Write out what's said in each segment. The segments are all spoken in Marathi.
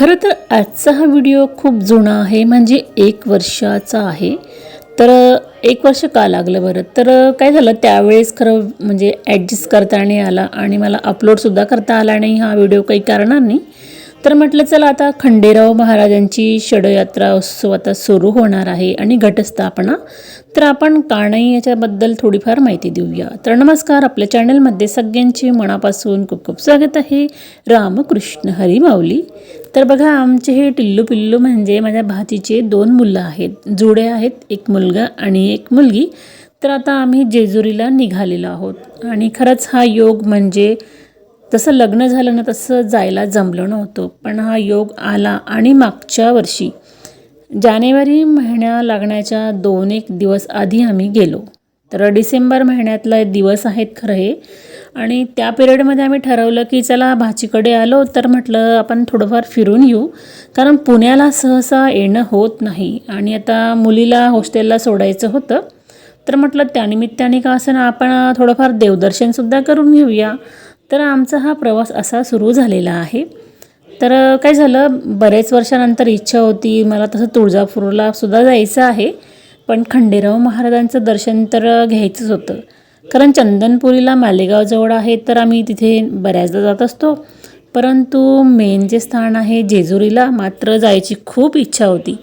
खरं तर आजचा हा व्हिडिओ खूप जुना आहे म्हणजे एक वर्षाचा आहे. तर एक वर्ष का लागलं बरं? तर काय झालं त्यावेळेस खरं म्हणजे ॲडजस्ट करता नाही आला आणि मला अपलोडसुद्धा करता आला नाही हा व्हिडिओ काही कारणांनी तर म्हटलं चला आता खंडेराव महाराजांची षडयात्रा उत्सव आता सुरू होणार आहे आणि घटस्थापना. तर आपण का नाही याच्याबद्दल थोडीफार माहिती देऊया. तर नमस्कार आपल्या चॅनलमध्ये सगळ्यांचे मनापासून खूप खूप स्वागत आहे. रामकृष्ण हरी माऊली. तर बघा आमचे हे टिल्लू पिल्लू म्हणजे माझ्या भातीचे दोन मुलं आहेत. जुडे आहेत एक मुलगा आणि एक मुलगी. तर आता आम्ही जेजुरीला निघालेलो आहोत. आणि खरंच हा योग म्हणजे तसं लग्न झालं ना तसं जायला जमलं नव्हतं. पण हा योग आला आणि मागच्या वर्षी जानेवारी महिन्या लागण्याच्या दोन एक दिवस आधी आम्ही गेलो. तर डिसेंबर महिन्यातला दिवस आहेत खरं हे. आणि त्या पिरियडमध्ये आम्ही ठरवलं की चला भाचीकडे आलो तर म्हटलं आपण थोडंफार फिरून येऊ. कारण पुण्याला सहसा येणं होत नाही. आणि आता मुलीला हॉस्टेलला सोडायचं होतं. तर म्हटलं त्यानिमित्ताने का असं ना आपण थोडंफार देवदर्शनसुद्धा करून घेऊया. तर आमचा हा प्रवास असा सुरू झालेला आहे. तर काय झालं बरेच वर्षानंतर इच्छा होती. मला तसं तुळजापूरला सुद्धा जायचं आहे. पण खंडेराव महाराजांचं दर्शन तर घ्यायचंच होतं. कारण चंदनपुरीला मालेगावजवळ आहे तर आम्ही तिथे बऱ्याचदा जात असतो. परंतु मेन जे स्थान आहे जेजुरीला मात्र जायची खूप इच्छा होती.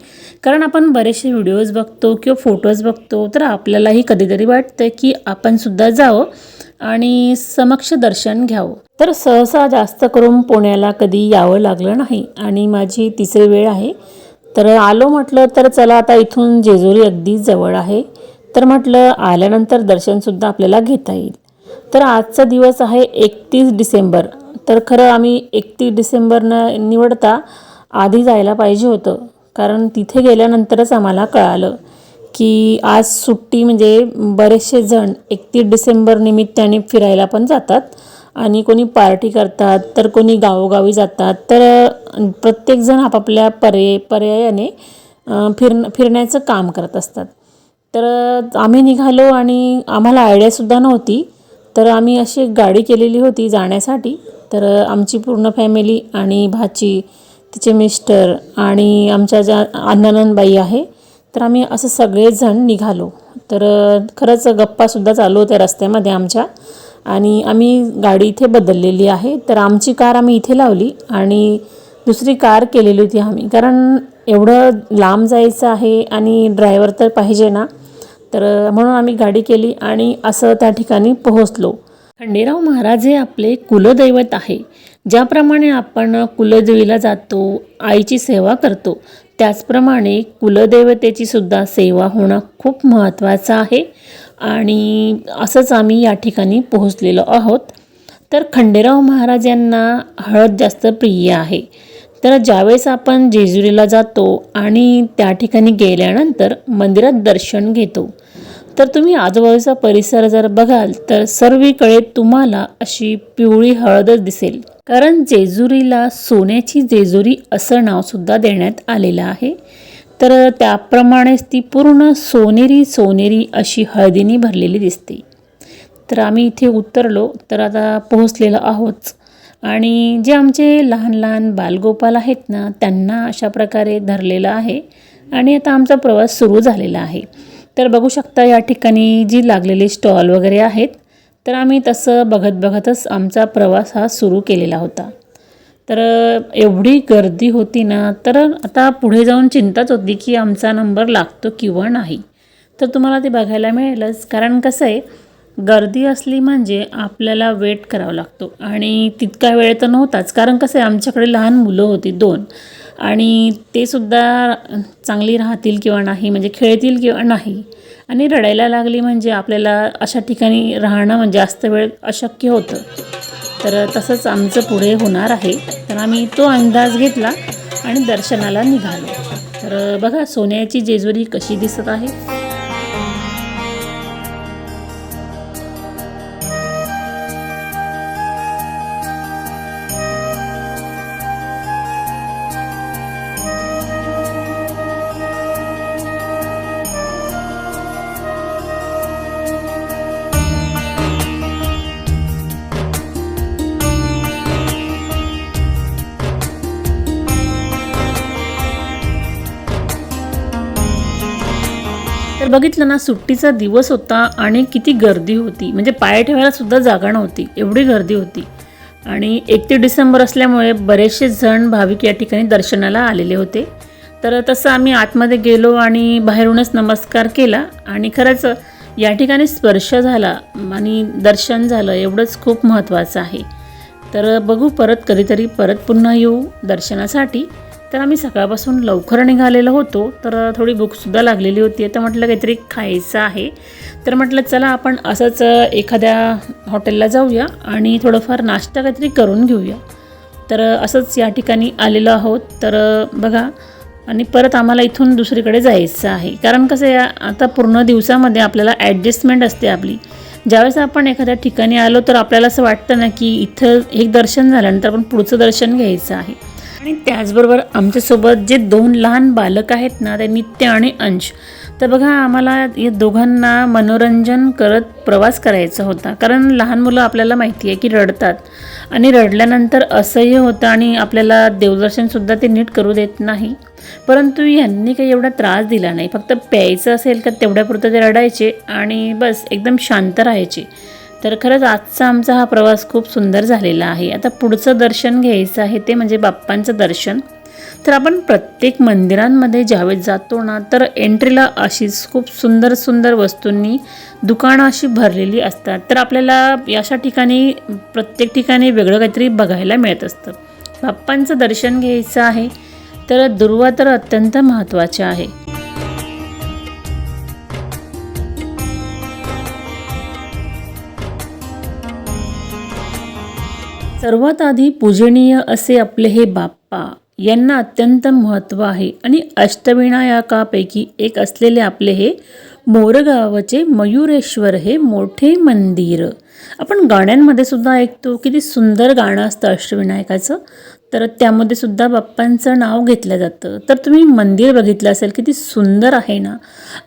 कारण आपण बरेचसे व्हिडिओज बघतो किंवा फोटोज बघतो तर आपल्यालाही कधीतरी वाटतं की आपणसुद्धा जावं आणि समक्ष दर्शन घ्यावं. तर सहसा जास्त करून पुण्याला कधी यावं लागलं नाही. आणि माझी तिसरी वेळ आहे. तर आलो म्हटलं तर चला आता इथून जेजुरी अगदी जवळ आहे. तर म्हटलं आल्यानंतर दर्शनसुद्धा आपल्याला घेता येईल. तर आजचा दिवस आहे एकतीस डिसेंबर. तर खरं आम्ही एकतीस डिसेंबरनं निवडता आधी जायला पाहिजे होतं. कारण तिथे गेल्यानंतरच आम्हाला कळालं की आज सुट्टी म्हणजे बरेचसे जण एकतीस डिसेंबर निमित्ताने फिरायला पण जातात. आणि कोणी पार्टी करतात तर कोणी गावोगावी जातात तर प्रत्येकजण आपापल्या पर्याय पर्यायाने फिरण फिरण्याचं काम करत असतात. तर आम्ही निघालो आणि आम्हाला आयडियासुद्धा नव्हती. तर आम्ही अशी एक गाडी केलेली होती जाण्यासाठी. तर आमची पूर्ण फॅमिली आणि भाची तिचे मिस्टर आणि आमच्या ज्या अन्नानंदबाई आहे तर आम्ही असं सगळेजण निघालो. तर खरंच गप्पासुद्धा चालू होत्या रस्त्यामध्ये आमच्या. आणि आम्ही गाडी इथे बदललेली आहे. तर आमची कार आम्ही इथे लावली आणि दुसरी कार केलेली होती आम्ही. कारण एवढं लांब जायचं आहे आणि ड्रायव्हर तर पाहिजे ना. तर म्हणून आम्ही गाडी केली आणि असं त्या ठिकाणी पोहोचलो. खंडेराव महाराज हे आपले कुलदैवत आहे. ज्याप्रमाणे आपण कुलदेवीला जातो आईची सेवा करतो त्याचप्रमाणे कुलदेवतेची सुद्धा सेवा होणं खूप महत्त्वाचं आहे. आणि असंच आम्ही या ठिकाणी पोहोचलेलो आहोत. तर खंडेराव महाराज यांना हळद जास्त प्रिय आहे. तर ज्यावेळेस आपण जेजुरीला जातो आणि त्या ठिकाणी गेल्यानंतर मंदिरात दर्शन घेतो तर तुम्ही आजूबाजूचा परिसर जर बघाल तर सर्वीकडे तुम्हाला अशी पिवळी हळदच दिसेल. कारण जेजुरीला सोन्याची जेजुरी असं नावसुद्धा देण्यात आलेलं आहे. तर त्याप्रमाणेच ती पूर्ण सोनेरी सोनेरी अशी हळदीने भरलेली दिसते. तर आम्ही इथे उतरलो तर आता पोहोचलेलो आहोत. आणि जे आमचे लहान लहान बालगोपाल आहेत ना त्यांना अशा प्रकारे धरलेलं आहे. आणि आता आमचा प्रवास सुरू झालेला आहे. तर बघू शकता या ठिकाणी जी लागलेली स्टॉल वगैरे आहेत. तर आम्ही तसं बघत बघतच आमचा प्रवास हा सुरू केलेला होता. तर एवढी गर्दी होती ना तर आता पुढे जाऊन चिंताच होती की आमचा नंबर लागतो किंवा नाही. तर तुम्हाला ते बघायला मिळेलच. कारण कसं आहे गर्दी असली म्हणजे आपल्याला वेट करावा लागतो. आणि तितका वेळ तर नव्हताच. कारण कसं आहे आमच्याकडे लहान मुलं होती दोन. आणि ते सुद्धा चांगली राहतील किंवा नाही म्हणजे खेळतील किंवा नाही. आणि रडायला लागली म्हणजे आपल्याला अशा ठिकाणी राहणं म्हणजे जास्त वेळ अशक्य होतं. तर तसंच आमचं पुढे होणार आहे. तर आम्ही तो अंदाज घेतला आणि दर्शनाला निघालो. तर बघा सोन्याची जेजुरी कशी दिसत आहे. बघितलं ना सुट्टीचा दिवस होता आणि किती गर्दी होती. म्हणजे पाय ठेवायला सुद्धा जागा नव्हती एवढी गर्दी होती. आणि एकतीस डिसेंबर असल्यामुळे बरेचसे जण भाविक या ठिकाणी दर्शनाला आलेले होते. तर तसं आम्ही आतमध्ये गेलो आणि बाहेरूनच नमस्कार केला आणि खरंच या ठिकाणी स्पर्श झाला आणि दर्शन झालं एवढंच खूप महत्त्वाचं आहे. तर बघू परत कधीतरी परत पुन्हा येऊ दर्शनासाठी. तर आम्ही सकाळपासून लवकर निघालेलो होतो. तर थोडी भूकसुद्धा लागलेली होती. तर म्हटलं काहीतरी खायचं आहे. तर म्हटलं चला आपण असंच एखाद्या हॉटेलला जाऊया आणि थोडंफार नाश्ता काहीतरी करून घेऊया. तर असंच या ठिकाणी आलेलो आहोत. तर बघा आणि परत आम्हाला इथून दुसरीकडे जायचं आहे. कारण कसं या आता पूर्ण दिवसामध्ये आपल्याला ॲडजस्टमेंट असते आपली. ज्यावेळेस आपण एखाद्या ठिकाणी आलो तर आपल्याला असं वाटतं ना की इथं एक दर्शन झाल्यानंतर आपण पुढचं दर्शन घ्यायचं आहे. आणि त्याचबरोबर आमच्यासोबत जे दोन लहान बालक आहेत ना ते नित्य आणि अंश. तर बघा आम्हाला या दोघांना मनोरंजन करत प्रवास करायचा होता. कारण लहान मुलं आपल्याला माहिती आहे की रडतात. आणि रडल्यानंतर असह्य होतं आणि आपल्याला देवदर्शनसुद्धा ते नीट करू देत नाही. परंतु यांनी काही एवढा त्रास दिला नाही. फक्त प्यायचं असेल का तेवढ्यापुरतं ते रडायचे आणि बस एकदम शांत राहायचे. तर खरंच आजचा आमचा हा प्रवास खूप सुंदर झालेला आहे. आता पुढचं दर्शन घ्यायचं आहे ते म्हणजे बाप्पांचं दर्शन. तर आपण प्रत्येक मंदिरांमध्ये ज्यावेळेस जातो ना तर एंट्रीला अशीच खूप सुंदर सुंदर वस्तूंनी दुकानं अशी भरलेली असतात. तर आपल्याला अशा ठिकाणी प्रत्येक ठिकाणी वेगळं काहीतरी बघायला मिळत असतं. बाप्पांचं दर्शन घ्यायचं आहे. तर दुर्वा तर अत्यंत महत्त्वाचे आहे. सर्वात आधी पूजनीय असे आपले हे बाप्पा यांना अत्यंत महत्त्व आहे आणि अष्टविनायकापैकी एक असलेले आपले हे मोरगावचे मयुरेश्वर हे मोठे मंदिर. आपण गाण्यांमध्ये सुद्धा ऐकतो किती सुंदर गाणं असतं अष्टविनायकाचं तर त्यामध्ये सुद्धा बाप्पांचं नाव घेतलं जातं. तर तुम्ही मंदिर बघितलं असेल किती सुंदर आहे ना.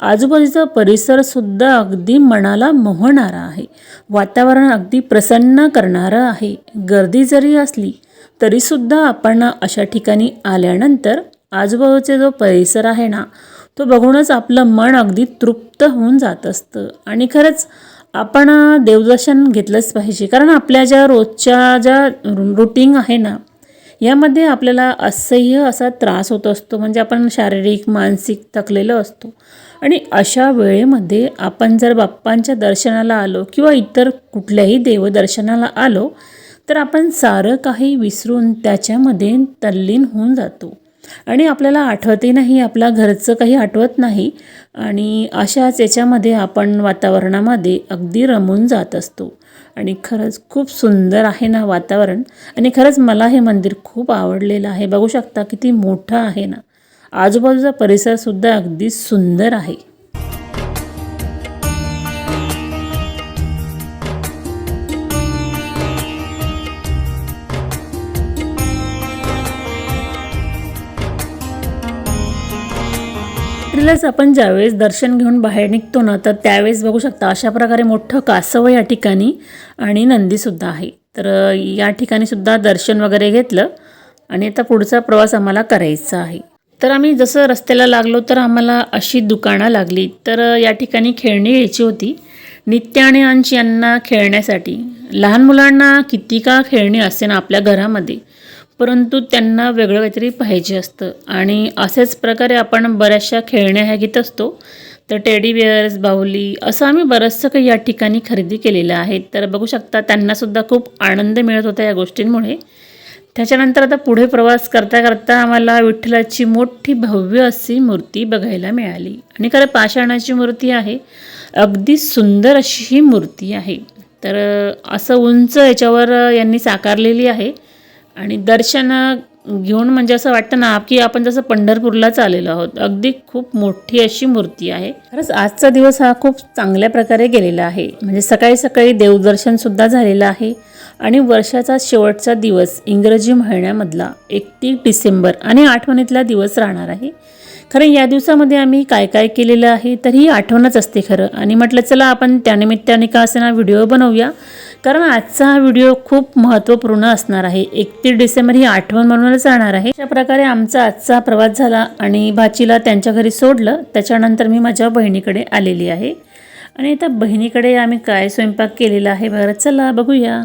आजूबाजूचा परिसरसुद्धा अगदी मनाला मोहणारा आहे. वातावरण अगदी प्रसन्न करणारं आहे. गर्दी जरी असली तरीसुद्धा आपण अशा ठिकाणी आल्यानंतर आजूबाजूचा जो परिसर आहे ना तो बघूनच आपलं मन अगदी तृप्त होऊन जात असतं. आणि खरंच आपण देवदर्शन घेतलंच पाहिजे. कारण आपल्या ज्या रोजच्या ज्या रुटीन आहे ना यामध्ये आपल्याला असह्य असा त्रास होत असतो म्हणजे आपण शारीरिक मानसिक थकलेलं असतो. आणि अशा वेळेमध्ये आपण जर बाप्पांच्या दर्शनाला आलो किंवा इतर कुठल्याही देवदर्शनाला आलो तर आपण सारं काही विसरून त्याच्यामध्ये तल्लीन होऊन जातो. आणि आपल्याला आठवते नाही आपल्या घरचं काही आठवत नाही आणि अशाच याच्यामध्ये आपण वातावरणामध्ये अगदी रमून जात असतो. आणि खरंच खूप सुंदर आहे ना वातावरण. आणि खरंच मला हे मंदिर खूप आवडलेलं आहे. बघू शकता किती मोठं आहे ना. आजूबाजूचा परिसरसुद्धा अगदी सुंदर आहे. एप्रिलच आपण ज्यावेळेस दर्शन घेऊन बाहेर निघतो ना तर त्यावेळेस बघू शकता अशा प्रकारे मोठं कासव या ठिकाणी आणि नंदीसुद्धा आहे. तर या ठिकाणी सुद्धा दर्शन वगैरे घेतलं आणि आता पुढचा प्रवास आम्हाला करायचा आहे. तर आम्ही जसं रस्त्याला लागलो तर आम्हाला अशी दुकानं लागली. तर या ठिकाणी खेळणी घ्यायची होती. नित्य आणि अंश यांना खेळण्यासाठी. लहान मुलांना किती का खेळणी असते ना आपल्या घरामध्ये परंतु त्यांना वेगळं काहीतरी पाहिजे असतं. आणि असेच प्रकारे आपण बऱ्याचशा खेळण्या ह्या घेत असतो. तर टेडी बिअर्स बाहुली असं आम्ही बरंचसं काही या ठिकाणी खरेदी केलेलं आहे. तर बघू शकता त्यांनासुद्धा खूप आनंद मिळत होता या गोष्टींमुळे. त्याच्यानंतर आता पुढे प्रवास करता करता आम्हाला विठ्ठलाची मोठी भव्य अशी मूर्ती बघायला मिळाली. आणि खरं पाषाणाची मूर्ती आहे. अगदी सुंदर अशी ही मूर्ती आहे. तर असं उंच याच्यावर यांनी साकारलेली आहे. आणि दर्शन घेऊन म्हणजे असं वाटतं ना की आपण जसं पंढरपूरलाच आलेलो आहोत अगदी खूप मोठी अशी मूर्ती आहे. खरंच आजचा दिवस हा खूप चांगल्या प्रकारे गेलेला आहे. म्हणजे सकाळी सकाळी देवदर्शनसुद्धा झालेलं आहे आणि वर्षाचा शेवटचा दिवस इंग्रजी महिन्यामधला एकतीस डिसेंबर आणि आठवणीतला दिवस राहणार आहे. खरं या दिवसामध्ये आम्ही काय काय केलेलं आहे तर ही आठवणच असते खरं. आणि म्हटलं चला आपण त्यानिमित्ताने का असे ना व्हिडिओ बनवूया. कारण आजचा हा व्हिडिओ खूप महत्त्वपूर्ण असणार आहे. एकतीस डिसेंबर ही आठवण म्हणूनच राहणार आहे. अशा प्रकारे आमचा आजचा प्रवास झाला आणि भाचीला त्यांच्या घरी सोडलं. त्याच्यानंतर मी माझ्या बहिणीकडे आलेली आहे. आणि त्या बहिणीकडे आम्ही काय स्वयंपाक केलेला आहे बरं चला बघूया.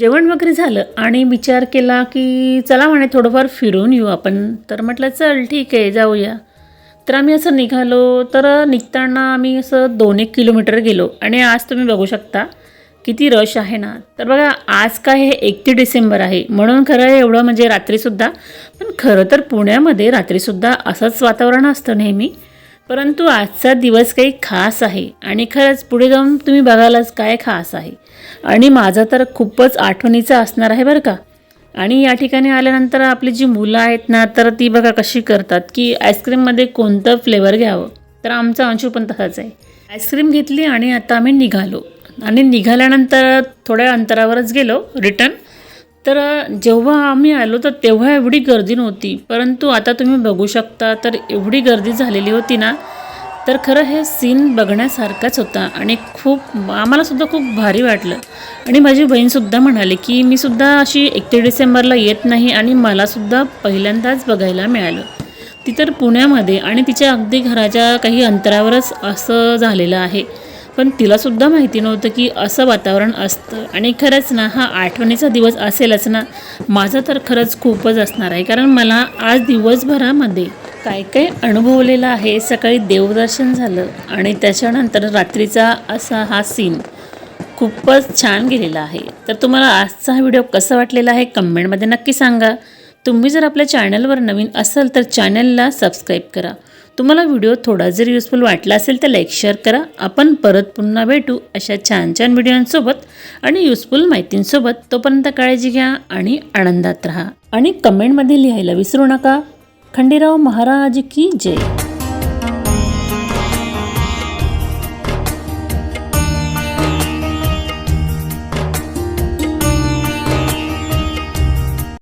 जेवण वगैरे झालं आणि विचार केला की चला म्हणे थोडंफार फिरून येऊ आपण. तर म्हटलं चल ठीक आहे जाऊया. तर आम्ही असं निघालो. तर निघताना आम्ही असं दोन एक किलोमीटर गेलो. आणि आज तुम्ही बघू शकता किती रश आहे ना. तर बघा आज काय हे एकतीस डिसेंबर आहे. म्हणून खरं आहे एवढं म्हणजे रात्रीसुद्धा. पण खरं तर पुण्यामध्ये रात्रीसुद्धा असंच वातावरण असतं नेहमी. परंतु आजचा दिवस काही खास आहे. आणि खरंच पुढे जाऊन तुम्ही बघालच काय खास आहे. आणि माझा तर खूपच आठवणीचा असणार आहे बरं का. आणि या ठिकाणी आल्यानंतर आपली जी मुलं आहेत ना तर ती बघा कशी करतात की आईस्क्रीममध्ये कोणतं फ्लेवर घ्यावं. तर आमचा अंशू पण तसाच आहे. आईस्क्रीम घेतली आणि आता आम्ही निघालो. आणि निघाल्यानंतर थोड्या अंतरावरच गेलो रिटर्न. तर जेव्हा आम्ही आलो तर तेव्हा एवढी गर्दी नव्हती. परंतु आता तुम्ही बघू शकता तर एवढी गर्दी झालेली होती ना तर खरं हे सीन बघण्यासारखाच होता. आणि खूप आम्हालासुद्धा खूप भारी वाटलं. आणि माझी बहीणसुद्धा म्हणाली की मी सुद्धा अशी एकतीस डिसेंबरला येत नाही आणि मलासुद्धा पहिल्यांदाच बघायला मिळालं. ती तर पुण्यामध्ये आणि तिच्या अगदी घराच्या काही अंतरावरच असं झालेलं आहे. पण तिलासुद्धा माहिती नव्हतं की असं वातावरण असतं. आणि खरंच ना हा आठवणीचा दिवस असेलच ना माझं तर खरंच खूपच असणार आहे. कारण मला आज दिवसभरामध्ये काय काय अनुभवलेलं आहे सकाळी देवदर्शन झालं आणि त्याच्यानंतर रात्रीचा असा हा सीन खूपच छान गेलेला आहे. तर तुम्हाला आजचा हा व्हिडिओ कसा वाटलेला आहे कमेंटमध्ये नक्की सांगा. तुम्ही जर आपल्या चॅनलवर नवीन असाल तर चॅनलला सबस्क्राईब करा. तुम्हाला व्हिडिओ थोडा जर युजफुल वाटला असेल तर लाईक शेअर करा. आपण परत पुन्हा भेटू अशा छान छान व्हिडिओंसोबत आणि युजफुल माहितींसोबत. तोपर्यंत काळजी घ्या आणि आनंदात राहा. आणि कमेंटमध्ये लिहायला विसरू नका. खंडेराव महाराज की जय.